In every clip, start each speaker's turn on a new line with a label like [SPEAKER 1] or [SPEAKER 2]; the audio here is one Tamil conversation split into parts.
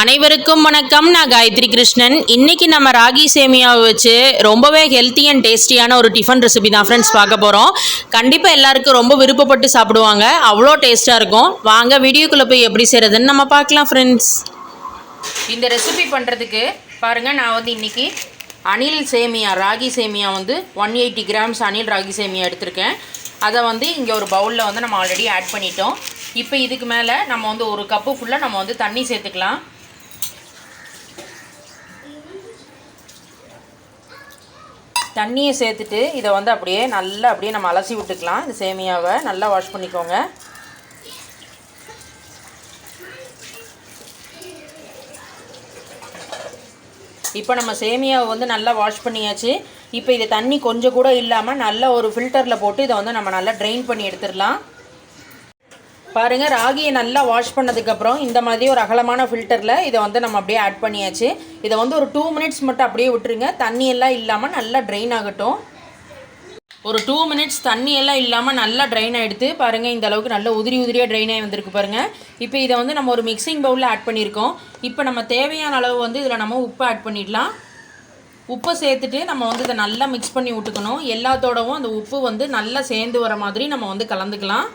[SPEAKER 1] அனைவருக்கும் வணக்கம். நான் காயத்ரி கிருஷ்ணன். இன்னைக்கு நம்ம ராகி சேமியாவை வச்சு ரொம்பவே ஹெல்த்தி அண்ட் டேஸ்டியான ஒரு டிஃபன் ரெசிபி தான் ஃப்ரெண்ட்ஸ் பார்க்க போகிறோம் கண்டிப்பாக எல்லாருக்கும் ரொம்ப விருப்பப்பட்டு சாப்பிடுவாங்க. அவ்வளோ டேஸ்ட்டாக இருக்கும். வாங்க வீடியோக்குள்ளே போய் எப்படி செய்கிறதுன்னு நம்ம பார்க்கலாம் ஃப்ரெண்ட்ஸ் இந்த ரெசிபி பண்ணுறதுக்கு பாருங்கள் நான் வந்து இன்றைக்கி அணில் சேமியா ராகி சேமியா வந்து one eighty grams Anil ragi சேமியா எடுத்திருக்கேன். அதை வந்து இங்கே ஒரு பவுலில் வந்து நம்ம ஆல்ரெடி ஆட் பண்ணிட்டோம். இப்போ இதுக்கு மேலே நம்ம வந்து ஒரு கப்பு ஃபுல்லாக நம்ம வந்து தண்ணி சேர்த்துக்கலாம். தண்ணியை சேர்த்துட்டு இதை வந்து அப்படியே நல்லா அப்படியே நம்ம அலசி விட்டுக்கலாம். இந்த சேமியாவை நல்லா வாஷ் பண்ணிக்கோங்க. இப்போ நம்ம சேமியாவை வந்து நல்லா வாஷ் பண்ணியாச்சு. இப்போ இது தண்ணி கொஞ்சம் கூட இல்லாமல் நல்ல ஒரு ஃபில்டரில் போட்டு இதை வந்து நம்ம நல்லா ட்ரெயின் பண்ணி எடுத்துடலாம். பாருங்கள் ராகியை நல்லா வாஷ் பண்ணதுக்கப்புறம் இந்த மாதிரி ஒரு அகலமான ஃபில்டரில் இதை வந்து நம்ம அப்படியே ஆட் பண்ணியாச்சு. இதை வந்து ஒரு டூ மினிட்ஸ் மட்டும் அப்படியே விட்டுருங்க. தண்ணி எல்லாம் இல்லாமல் நல்லா ட்ரெயின் ஆகட்டும். ஒரு டூ மினிட்ஸ் தண்ணி எல்லாம் இல்லாமல் நல்லா ட்ரைன் ஆகிடுது பாருங்கள் இந்த அளவுக்கு நல்ல உதிரி உதிரியாக ட்ரைன் ஆகி வந்திருக்கு பாருங்கள் இப்போ இதை வந்து நம்ம ஒரு மிக்சிங் பவுலில் ஆட் பண்ணியிருக்கோம். இப்போ நம்ம தேவையான அளவு வந்து இதில் நம்ம உப்பு ஆட் பண்ணிடலாம். உப்பை சேர்த்துட்டு நம்ம வந்து இதை நல்லா மிக்ஸ் பண்ணி விட்டுக்கணும். எல்லாத்தோடவும் அந்த உப்பு வந்து நல்லா சேர்ந்து வர மாதிரி நம்ம வந்து கலந்துக்கலாம்.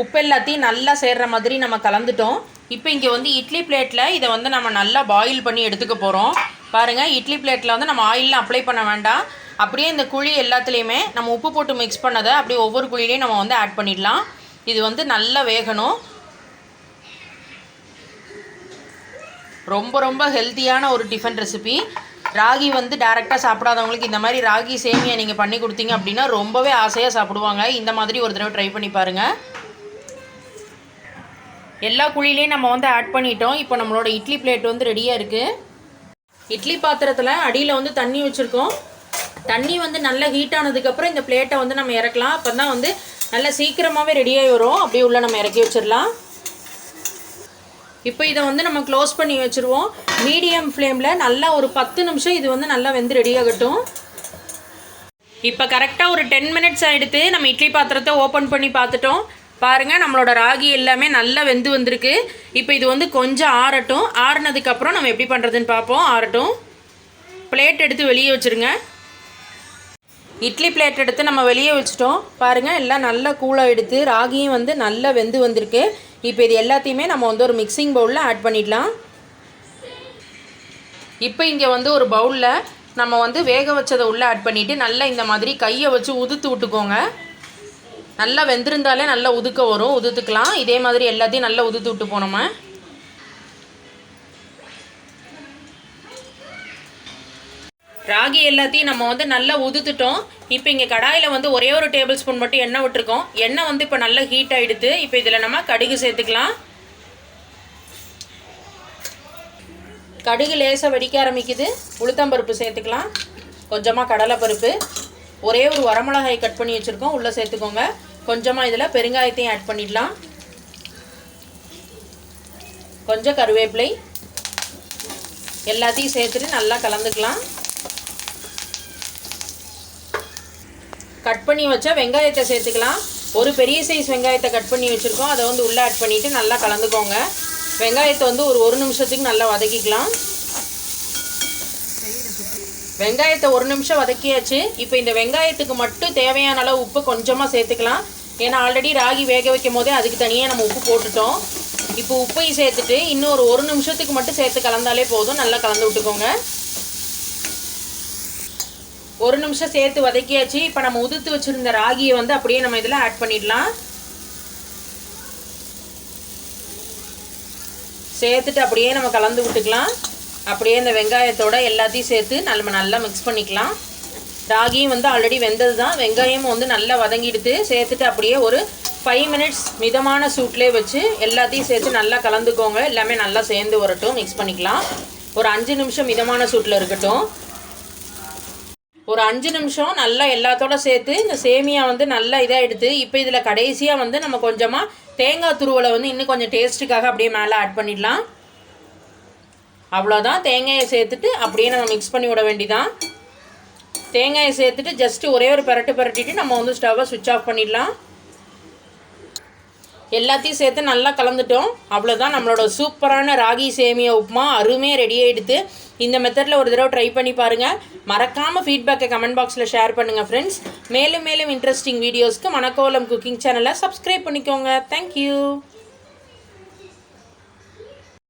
[SPEAKER 1] உப்பு எல்லாத்தையும் நல்லா சேர்ற மாதிரி நம்ம கலந்துட்டோம். இப்போ இங்கே வந்து இட்லி பிளேட்டில் இதை வந்து நம்ம நல்லா பாயில் பண்ணி எடுத்துக்க போகிறோம் பாருங்கள் இட்லி பிளேட்டில் வந்து நம்ம ஆயிலெலாம் அப்ளை பண்ண வேண்டாம். அப்படியே இந்த குழி எல்லாத்துலேயுமே நம்ம உப்பு போட்டு மிக்ஸ் பண்ணதை அப்படியே ஒவ்வொரு குழியிலையும் நம்ம வந்து ஆட் பண்ணிடலாம். இது வந்து நல்லா வேகணும். ரொம்ப ரொம்ப ஹெல்த்தியான ஒரு டிஃபன் ரெசிபி ராகி வந்து டேரெக்டாக சாப்பிடாதவங்களுக்கு இந்த மாதிரி ராகி சேமியா நீங்கள் பண்ணி கொடுத்தீங்க அப்படின்னா ரொம்பவே ஆசையாக சாப்பிடுவாங்க. இந்த மாதிரி ஒரு தடவை ட்ரை பண்ணி பாருங்கள் எல்லா குழிலையும் நம்ம வந்து ஆட் பண்ணிட்டோம். இப்போ நம்மளோட இட்லி பிளேட் வந்து ரெடியாக இருக்குது இட்லி பாத்திரத்தில் அடியில் வந்து தண்ணி வச்சுருக்கோம். தண்ணி வந்து நல்லா ஹீட் ஆனதுக்கப்புறம் இந்த பிளேட்டை வந்து நம்ம இறக்கலாம். அப்போ தான் வந்து நல்லா சீக்கிரமாகவே ரெடியாகி வரும். அப்படியே உள்ளே நம்ம இறக்கி வச்சிடலாம். இப்போ இதை வந்து நம்ம க்ளோஸ் பண்ணி வச்சுருவோம். மீடியம் ஃப்ளேமில் நல்லா ஒரு பத்து நிமிஷம் இது வந்து நல்லா வெந்து ரெடியாகட்டும் இப்போ கரெக்டாக ஒரு டென் மினிட்ஸ் ஆகிடுத்து நம்ம இட்லி பாத்திரத்தை ஓப்பன் பண்ணி பார்த்துட்டோம். பாருங்கள் நம்மளோட ராகி எல்லாமே நல்லா வெந்து வந்திருக்கு. இப்போ இது வந்து கொஞ்சம் ஆறட்டும். ஆறுனதுக்கப்புறம் நம்ம எப்படி பண்ணுறதுன்னு பார்ப்போம் ஆறட்டும். பிளேட் எடுத்து வெளியே வச்சுருங்க. இட்லி பிளேட் எடுத்து நம்ம வெளியே வச்சுட்டோம். பாருங்கள் எல்லாம் நல்லா கூலாக எடுத்து ராகியும் வந்து நல்லா வெந்து வந்திருக்கு. இப்போ இது எல்லாத்தையுமே நம்ம வந்து ஒரு மிக்சிங் பவுலில் ஆட் பண்ணிடலாம். இப்போ இங்கே வந்து ஒரு பவுலில் நம்ம வந்து வேக வச்சதை உள்ளே ஆட் பண்ணிவிட்டு நல்லா இந்த மாதிரி கையை வச்சு உதுத்து விட்டுக்கோங்க. நல்லா வெந்திருந்தாலே நல்லா உதுக்க வரும். உதுத்துக்கலாம். இதே மாதிரி எல்லாத்தையும் நல்லா உதுத்து விட்டு போனோமா ராகி எல்லாத்தையும் நம்ம வந்து நல்லா உதுத்துட்டோம். இப்போ இங்கே கடாயில் வந்து ஒரே ஒரு டேபிள் ஸ்பூன் மட்டும் எண்ணெய் விட்டுருக்கோம். எண்ணெய் வந்து இப்போ நல்லா ஹீட் ஆகிடுது இப்போ இதில் நம்ம கடுகு சேர்த்துக்கலாம். கடுகு லேசாக வெடிக்க ஆரம்பிக்குது. உளுத்தம்பருப்பு சேர்த்துக்கலாம். கொஞ்சமாக கடலைப்பருப்பு. ஒரே ஒரு வரமிளகாய் கட் பண்ணி வச்சுருக்கோம். உள்ளே சேர்த்துக்கோங்க. கொஞ்சமாக இதில் பெருங்காயத்தையும் ஆட் பண்ணிடலாம். கொஞ்சம் கருவேப்பிலை. எல்லாத்தையும் சேர்த்துட்டு நல்லா கலந்துக்கலாம். கட் பண்ணி வச்சா வெங்காயத்தை சேர்த்துக்கலாம். ஒரு பெரிய சைஸ் வெங்காயத்தை கட் பண்ணி வச்சுருக்கோம். அதை வந்து உள்ளே ஆட் பண்ணிவிட்டு நல்லா கலந்துக்கோங்க. வெங்காயத்தை வந்து ஒரு ஒரு நிமிஷத்துக்கு நல்லா வதக்கிக்கலாம். வெங்காயத்தை ஒரு நிமிஷம் வதக்கியாச்சு. இப்போ இந்த வெங்காயத்துக்கு மட்டும் தேவையான அளவு உப்பு கொஞ்சமாக சேர்த்துக்கலாம். ஏன்னா ஆல்ரெடி ராகி வேக வைக்கும் போதே அதுக்கு தனியாக நம்ம உப்பு போட்டுட்டோம். இப்போ உப்பையும் சேர்த்துட்டு இன்னும் ஒரு ஒரு நிமிஷத்துக்கு மட்டும் சேர்த்து கலந்தாலே போதும். நல்லா கலந்து விட்டுக்கோங்க. ஒரு நிமிஷம் சேர்த்து வதக்கியாச்சு. இப்போ நம்ம உதுத்து வச்சுருந்த ராகியை வந்து அப்படியே நம்ம இதில் ஆட் பண்ணிடலாம். சேர்த்துட்டு அப்படியே நம்ம கலந்து விட்டுக்கலாம். அப்படியே இந்த வெங்காயத்தோட எல்லாத்தையும் சேர்த்து நம்ம நல்லா மிக்ஸ் பண்ணிக்கலாம். ராகியும் வந்து ஆல்ரெடி வெந்தது தான் வெங்காயமும் வந்து நல்லா வதங்கிடுத்து சேர்த்துட்டு அப்படியே ஒரு ஃபைவ் மினிட்ஸ் மிதமான சூட்லேயே வச்சு எல்லாத்தையும் சேர்த்து நல்லா கலந்துக்கோங்க. எல்லாமே நல்லா சேர்ந்து வரட்டும். மிக்ஸ் பண்ணிக்கலாம். ஒரு அஞ்சு நிமிஷம் மிதமான சூட்டில் இருக்கட்டும். ஒரு அஞ்சு நிமிஷம் நல்லா எல்லாத்தோட சேர்த்து இந்த சேமியா வந்து நல்லா இதாக எடுத்து இப்போ இதில் கடைசியாக வந்து நம்ம கொஞ்சமாக தேங்காய் துருவலை வந்து இன்னும் கொஞ்சம் டேஸ்ட்டுக்காக அப்படியே மேலே ஆட் பண்ணிடலாம். அவ்வளோதான் தேங்காயை சேர்த்துட்டு அப்படியே நம்ம மிக்ஸ் பண்ணி விட வேண்டிதான். தேங்காயை சேர்த்துட்டு ஜஸ்ட்டு ஒரே ஒரு பரட்டு பரட்டிட்டு நம்ம வந்து ஸ்டவ்வை சுவிட்ச் ஆஃப் பண்ணிடலாம். எல்லாத்தையும் சேர்த்து நல்லா கலந்துட்டோம். அவ்வளோதான் நம்மளோட சூப்பரான ராகி சேமியா உப்புமா அருமையாக ரெடி ஆகிடுது இந்த மெத்தடில் ஒரு தடவை ட்ரை பண்ணி பாருங்கள் மறக்காமல் ஃபீட்பேக்கை கமெண்ட் பாக்ஸில் ஷேர் பண்ணுங்கள் ஃப்ரெண்ட்ஸ் மேலும் மேலும் இன்ட்ரெஸ்டிங் வீடியோஸ்க்கு மணக்கோலம் குக்கிங் சேனலை சப்ஸ்கிரைப் பண்ணிக்கோங்க. Thank you